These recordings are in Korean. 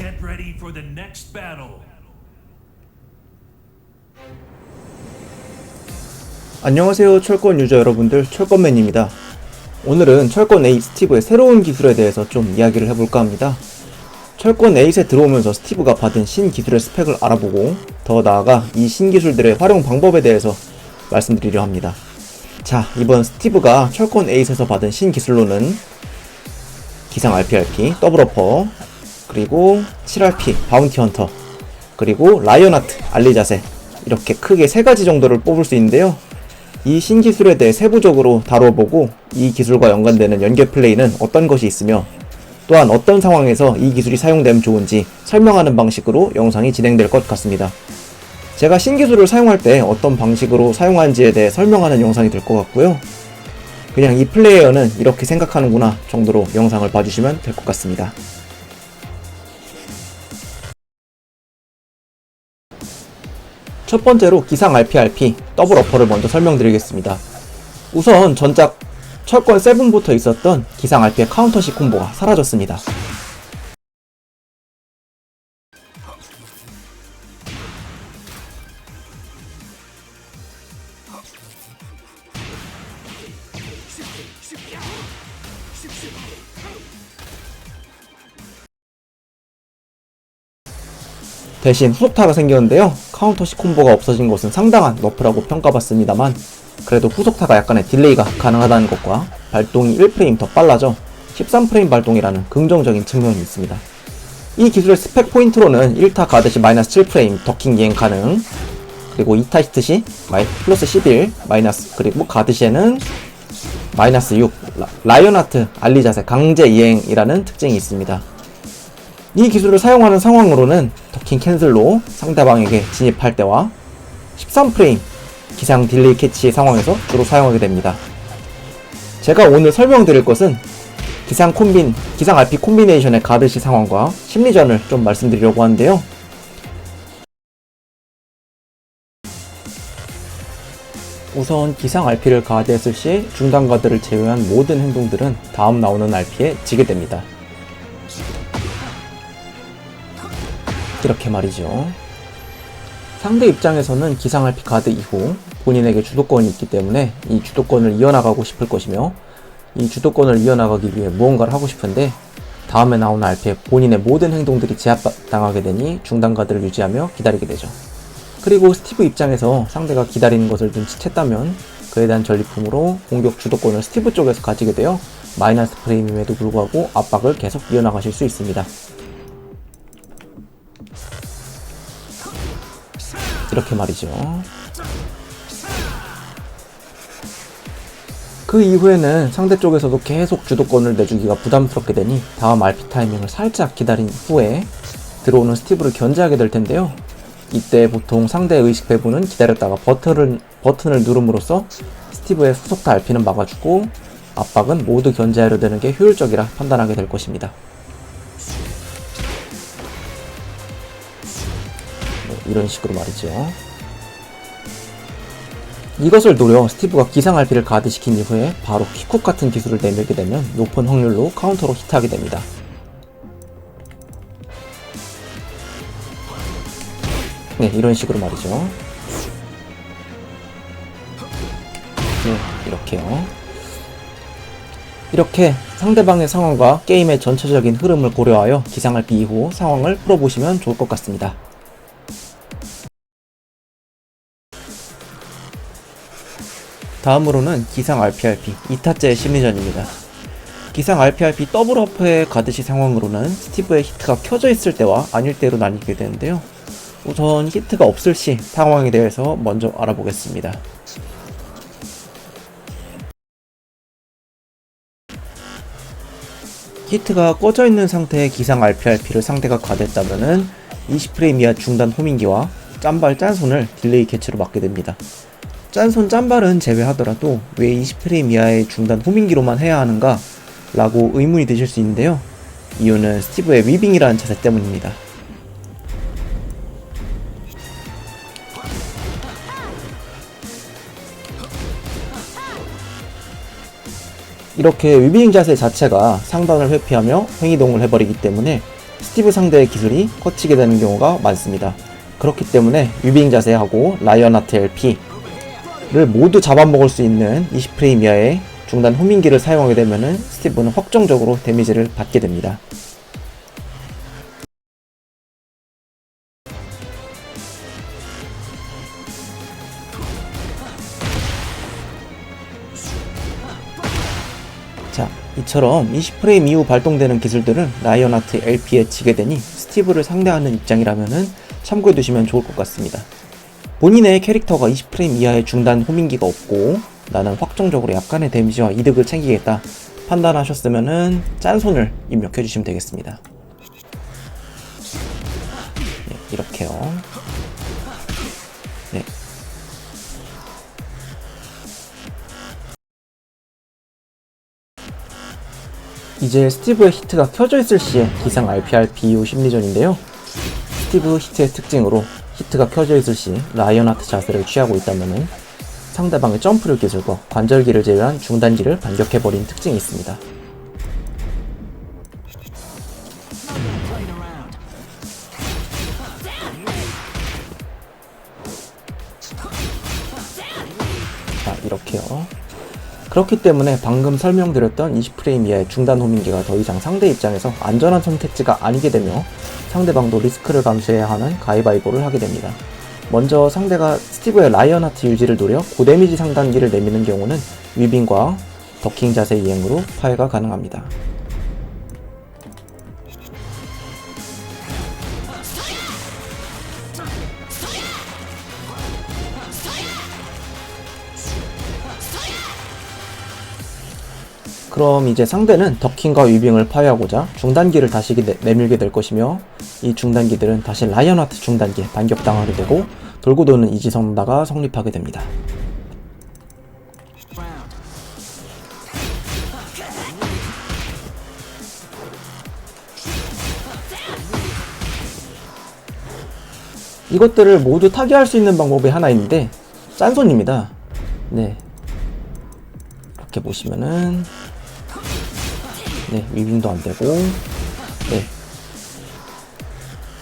Get ready for the next battle. 안녕하세요 철권 유저 여러분들. 철권맨입니다. 오늘은 철권 8 스티브의 새로운 기술에 대해서 좀 이야기를 해볼까 합니다. 철권 8에 들어오면서 스티브가 받은 신기술의 스펙을 알아보고 더 나아가 이 신기술들의 활용 방법에 대해서 말씀드리려 합니다. 자 이번 스티브가 철권 8에서 받은 신기술로는 기상 RPRP, 더블어퍼, 그리고 7RP, 바운티 헌터, 그리고 라이언하트, 알리자세 이렇게 크게 세 가지 정도를 뽑을 수 있는데요 이 신기술에 대해 세부적으로 다뤄보고 이 기술과 연관되는 연계 플레이는 어떤 것이 있으며 또한 어떤 상황에서 이 기술이 사용되면 좋은지 설명하는 방식으로 영상이 진행될 것 같습니다. 제가 신기술을 사용할 때 어떤 방식으로 사용하는지에 대해 설명하는 영상이 될 것 같고요. 그냥 이 플레이어는 이렇게 생각하는구나 정도로 영상을 봐주시면 될 것 같습니다. 첫 번째로 기상 RPRP 더블 어퍼를 먼저 설명드리겠습니다. 우선 전작 철권 7부터 있었던 기상 RP의 카운터식 콤보가 사라졌습니다. 대신 후속타가 생겼는데요. 카운터식 콤보가 없어진 것은 상당한 너프라고 평가받습니다만 그래도 후속타가 약간의 딜레이가 가능하다는 것과 발동이 1프레임 더 빨라져 13프레임 발동이라는 긍정적인 측면이 있습니다. 이 기술의 스펙 포인트로는 1타 가듯이 마이너스 7프레임 더킹 이행 가능 그리고 2타 히트 시 플러스 11 마이너스 그리고 가드 시에는 마이너스 6 라, 이언하트 알리 자세 강제 이행이라는 특징이 있습니다. 이 기술을 사용하는 상황으로는 더킹 캔슬로 상대방에게 진입할 때와 13프레임 기상 딜레이 캐치 상황에서 주로 사용하게 됩니다. 제가 오늘 설명드릴 것은 기상 콤빈, 기상 RP 콤비네이션의 가드시 상황과 심리전을 좀 말씀드리려고 하는데요. 우선 기상 RP를 가드했을 시 중단 가드를 제외한 모든 행동들은 다음 나오는 RP에 지게 됩니다. 이렇게 말이죠. 상대 입장에서는 기상 RP 가드 이후 본인에게 주도권이 있기 때문에 이 주도권을 이어나가고 싶을 것이며 이 주도권을 이어나가기 위해 무언가를 하고 싶은데 다음에 나오는 RP에 본인의 모든 행동들이 제압당하게 되니 중단 가드를 유지하며 기다리게 되죠. 그리고 스티브 입장에서 상대가 기다리는 것을 눈치챘다면 그에 대한 전리품으로 공격 주도권을 스티브 쪽에서 가지게 되어 마이너스 프레임임에도 불구하고 압박을 계속 이어나가실 수 있습니다. 이렇게 말이죠. 그 이후에는 상대 쪽에서도 계속 주도권을 내주기가 부담스럽게 되니 다음 RP 타이밍을 살짝 기다린 후에 들어오는 스티브를 견제하게 될 텐데요. 이때 보통 상대의 의식 배분은 기다렸다가 버튼을, 버튼을 누름으로써 스티브의 후속타 RP는 막아주고 압박은 모두 견제하려 되는 게 효율적이라 판단하게 될 것입니다. 이런 식으로 말이죠. 이것을 노려 스티브가 기상 RP를 가드시킨 이후에 바로 킥쿡 같은 기술을 내밀게 되면 높은 확률로 카운터로 히트하게 됩니다. 네, 이런 식으로 말이죠. 네, 이렇게요. 이렇게 상대방의 상황과 게임의 전체적인 흐름을 고려하여 기상 RP 이후 상황을 풀어보시면 좋을 것 같습니다. 다음으로는 기상 RPRP 2타째 심리전입니다. 기상 RPRP 더블 어퍼의 가드시 상황으로는 스티브의 히트가 켜져 있을 때와 아닐 때로 나뉘게 되는데요. 우선 히트가 없을 시 상황에 대해서 먼저 알아보겠습니다. 히트가 꺼져 있는 상태의 기상 RPRP를 상대가 가드했다면 20프레임 이하 중단 호밍기와 짠발 짠손을 딜레이 캐치로 맞게 됩니다. 짠손 짠발은 제외하더라도 왜 20프레임 이하의 중단 호밍기로만 해야 하는가? 라고 의문이 드실 수 있는데요. 이유는 스티브의 위빙이라는 자세 때문입니다. 이렇게 위빙 자세 자체가 상단을 회피하며 횡이동을 해버리기 때문에 스티브 상대의 기술이 커치게 되는 경우가 많습니다. 그렇기 때문에 위빙 자세하고 라이언하트 LP 를 모두 잡아먹을 수 있는 20프레임 이하의 중단 호밍기를 사용하게 되면 스티브는 확정적으로 데미지를 받게 됩니다. 자, 이처럼 20프레임 이후 발동되는 기술들은 라이언하트 LP에 치게 되니 스티브를 상대하는 입장이라면 참고해 두시면 좋을 것 같습니다. 본인의 캐릭터가 20프레임 이하의 중단 호밍기가 없고 나는 확정적으로 약간의 데미지와 이득을 챙기겠다 판단하셨으면 짠손을 입력해 주시면 되겠습니다. 네, 이렇게요. 네, 이제 스티브의 히트가 켜져 있을 시에 기상 RPRP 이후 심리전인데요. 스티브 히트의 특징으로 히트가 켜져 있을 시 라이언하트 자세를 취하고 있다면 상대방의 점프를 기술과 관절기를 제외한 중단기를 반격해버린 특징이 있습니다. 자, 이렇게요. 그렇기 때문에 방금 설명드렸던 20프레임 이하의 중단 호밍기가 더 이상 상대 입장에서 안전한 선택지가 아니게 되며 상대방도 리스크를 감수해야 하는 가위바위보를 하게 됩니다. 먼저 상대가 스티브의 라이언하트 유지를 노려 고데미지 상단기를 내미는 경우는 위빙과 더킹 자세 이행으로 파해가 가능합니다. 그럼 이제 상대는 더킹과 위빙을 파괴하고자 중단기를 다시 내- 내밀게 될 것이며 이 중단기들은 다시 라이언하트 중단기에 반격당하게 되고 돌고 도는 이지선다가 성립하게 됩니다. 이것들을 모두 타개할 수 있는 방법이 하나 있는데 짠손입니다. 네. 이렇게 보시면은 네, 위빙도 안 되고, 네.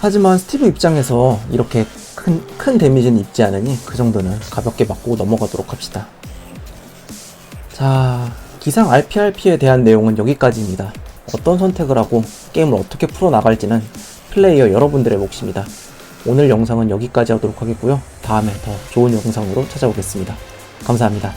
하지만 스티브 입장에서 이렇게 큰, 큰 데미지는 입지 않으니 그 정도는 가볍게 맞고 넘어가도록 합시다. 자, 기상 RPRP에 대한 내용은 여기까지입니다. 어떤 선택을 하고 게임을 어떻게 풀어나갈지는 플레이어 여러분들의 몫입니다. 오늘 영상은 여기까지 하도록 하겠고요. 다음에 더 좋은 영상으로 찾아오겠습니다. 감사합니다.